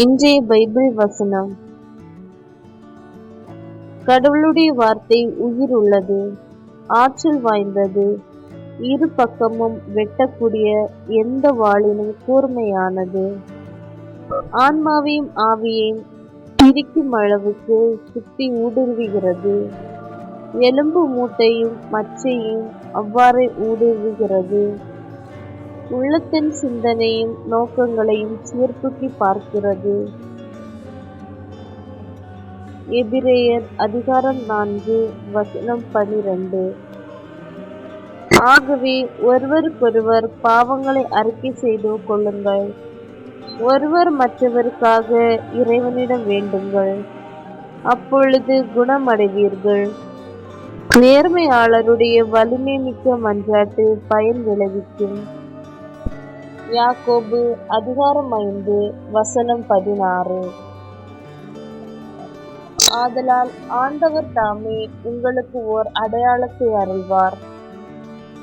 இன்றைய பைபிள் வசனம். கடவுளுடைய வார்த்தை உயிர் உள்ளது ஆற்றல் வாய்ந்தது. இரு பக்கமும் வெட்டக்கூடிய எந்த வாளினும் கூர்மையானது. ஆன்மாவையும் ஆவியையும் பிரிக்கும் அளவுக்கு சுத்தி ஊடுருவுகிறது. எலும்பு மூட்டையும் மச்சையும் அவ்வாறே ஊடுருவுகிறது. உள்ளத்தின் சிந்தனையும் நோக்கங்களையும் சீர்தூக்கி பார்க்கிறது. எபிரேயர் அதிகாரம் நான்கு வசனம் பனிரெண்டு. ஆகவே ஒருவருக்கொருவர் பாவங்களை அறிக்கை செய்து கொள்ளுங்கள். ஒருவர் மற்றவருக்காக இறைவனிடம் வேண்டுங்கள். அப்பொழுது குணமடைவீர்கள். நேர்மையாளருடைய வலிமை மிக்க மன்றாட்டு பயன் விளைவிக்கும். யாக்கோபு அதிகாரம் ஐந்து வசனம் பதினாறு. ஆதலால் ஆண்டவர் தாமே உங்களுக்கு ஓர் அடையாளத்தை அருள்வார்.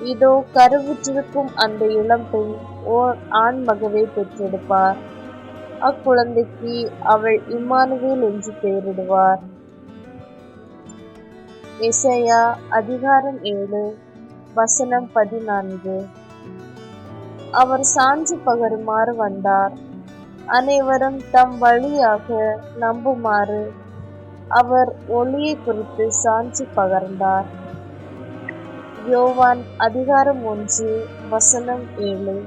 இதோ கருவுற்றிருக்கும் அந்த இளம்பெண் ஓர் ஆண் மகவை பெற்றெடுப்பார். அக்குழந்தைக்கு அவள் இம்மானுவேல் என்று பெயரிடுவார். இசையா அதிகாரம் ஏழு வசனம் பதினான்கு. அவர் சாஞ்சி பகருமாறு வந்தார். அனைவரும் தம் வழியாக நம்புமாறு அவர் ஒளியை குறித்து சாஞ்சி பகர்ந்தார். யோவான் அதிகாரம் ஒன்று வசனம் ஏழு.